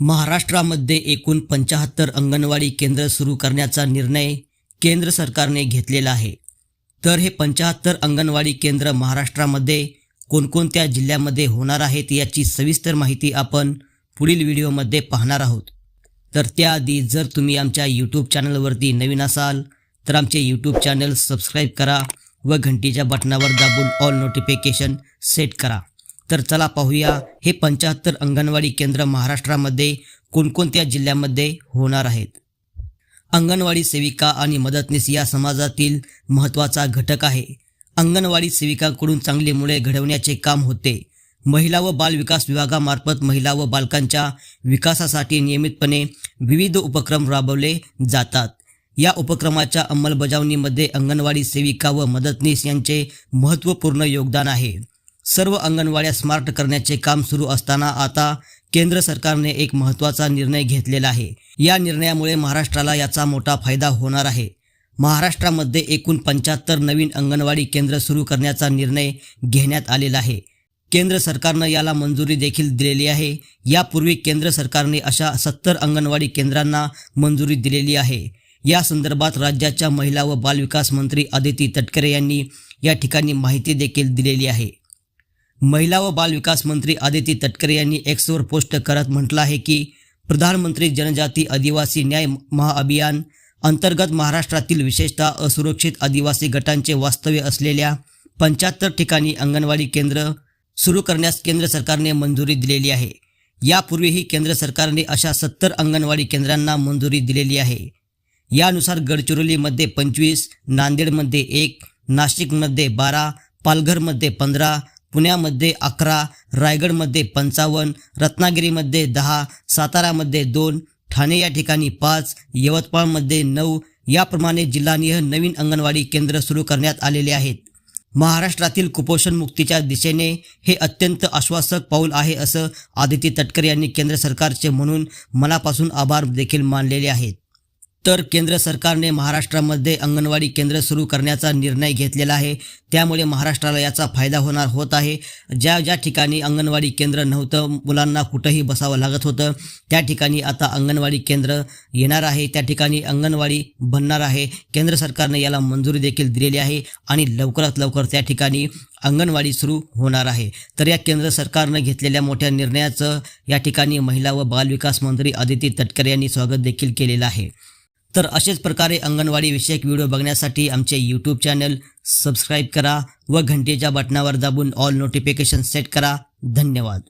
महाराष्ट्रामध्ये एकूण पंचाहत्तर अंगणवाडी केंद्र सुरू करण्याचा निर्णय केंद्र सरकारने घेतलेला आहे. तर हे पंचाहत्तर अंगणवाडी केंद्र महाराष्ट्रामध्ये कोणकोणत्या जिल्ह्यामध्ये होणार आहेत याची सविस्तर माहिती आपण पुढील व्हिडिओमध्ये पाहणार आहोत. तर त्याआधी जर तुम्ही आमच्या यूट्यूब चॅनलवरती नवीन असाल तर आमचे यूट्यूब चॅनल सबस्क्राईब करा व घंटीच्या बटनावर दाबून ऑल नोटिफिकेशन सेट करा. तर चला पाहूया हे पंच्याहत्तर अंगणवाडी केंद्र महाराष्ट्रामध्ये कोणकोणत्या जिल्ह्यामध्ये होणार आहेत. अंगणवाडी सेविका आणि मदतनीस या समाजातील महत्त्वाचा घटक आहे. अंगणवाडी सेविकांकडून चांगली मुळे घडवण्याचे काम होते. महिला व बाल विकास विभागामार्फत महिला व बालकांच्या विकासासाठी नियमितपणे विविध उपक्रम राबवले जातात. या उपक्रमाच्या अंमलबजावणीमध्ये अंगणवाडी सेविका व मदतनीस यांचे महत्त्वपूर्ण योगदान आहे. सर्व अंगणवाड्या स्मार्ट करण्याचे काम सुरू असताना आता केंद्र सरकारने एक महत्त्वाचा निर्णय घेतलेला आहे. या निर्णयामुळे महाराष्ट्राला याचा मोठा फायदा होणार आहे. महाराष्ट्रामध्ये एकूण पंच्याहत्तर नवीन अंगणवाडी केंद्र सुरू करण्याचा निर्णय घेण्यात आलेला आहे. केंद्र सरकारनं याला मंजुरी देखील दिलेली आहे. यापूर्वी केंद्र सरकारने अशा सत्तर अंगणवाडी केंद्रांना मंजुरी दिलेली आहे. या संदर्भात राज्याच्या महिला व बालविकास मंत्री आदिती तटकरे यांनी या ठिकाणी माहिती देखील दिलेली आहे. महिला व बाल विकास मंत्री आदिती तटकरे यांनी एक्सवर पोस्ट करत म्हटलं आहे की प्रधानमंत्री जनजाती आदिवासी न्याय महाअभियान अंतर्गत महाराष्ट्रातील विशेषतः असुरक्षित आदिवासी गटांचे वास्तव्य असलेल्या पंच्याहत्तर ठिकाणी अंगणवाडी केंद्र सुरू करण्यास केंद्र सरकारने मंजुरी दिलेली आहे. यापूर्वीही केंद्र सरकारने अशा सत्तर अंगणवाडी केंद्रांना मंजुरी दिलेली आहे. यानुसार गडचिरोलीमध्ये पंचवीस नांदेडमध्ये एक नाशिकमध्ये बारा पालघरमध्ये पंधरा पुण्यामध्ये अकरा रायगडमध्ये पंचावन्न रत्नागिरीमध्ये दहा सातारामध्ये दोन ठाणे या ठिकाणी पाच यवतमाळमध्ये नऊ याप्रमाणे जिल्हानिह नवीन अंगणवाडी केंद्र सुरू करण्यात आलेले आहेत. महाराष्ट्रातील कुपोषण मुक्तीच्या दिशेने हे अत्यंत आश्वासक पाऊल आहे असं आदिती तटकर यांनी केंद्र सरकारचे म्हणून मनापासून आभार देखील मानलेले आहेत. तर केंद्र सरकारने महाराष्ट्रामध्ये अंगणवाडी केंद्र सुरू करण्याचा निर्णय घेतलेला आहे. त्यामुळे महाराष्ट्राला याचा फायदा होणार होत आहे. ज्या ज्या ठिकाणी अंगणवाडी केंद्र नव्हतं मुलांना कुठंही बसावं लागत होतं त्या ठिकाणी आता अंगणवाडी केंद्र येणार आहे. त्या ठिकाणी अंगणवाडी बनणार आहे. केंद्र सरकारने याला मंजुरी देखील दिलेली आहे आणि लवकरात लवकर त्या ठिकाणी अंगणवाडी सुरू होणार आहे. तर या केंद्र सरकारनं घेतलेल्या मोठ्या निर्णयाचं या ठिकाणी महिला व बालविकास मंत्री आदिती तटकरे यांनी स्वागत देखील केलेलं आहे. तर असेच प्रकारे अंगणवाडी विषयक व्हिडिओ बघण्यासाठी आमचे यूट्यूब चॅनल सबस्क्राईब करा व घंटेच्या बटनावर दाबून ऑल नोटिफिकेशन सेट करा. धन्यवाद.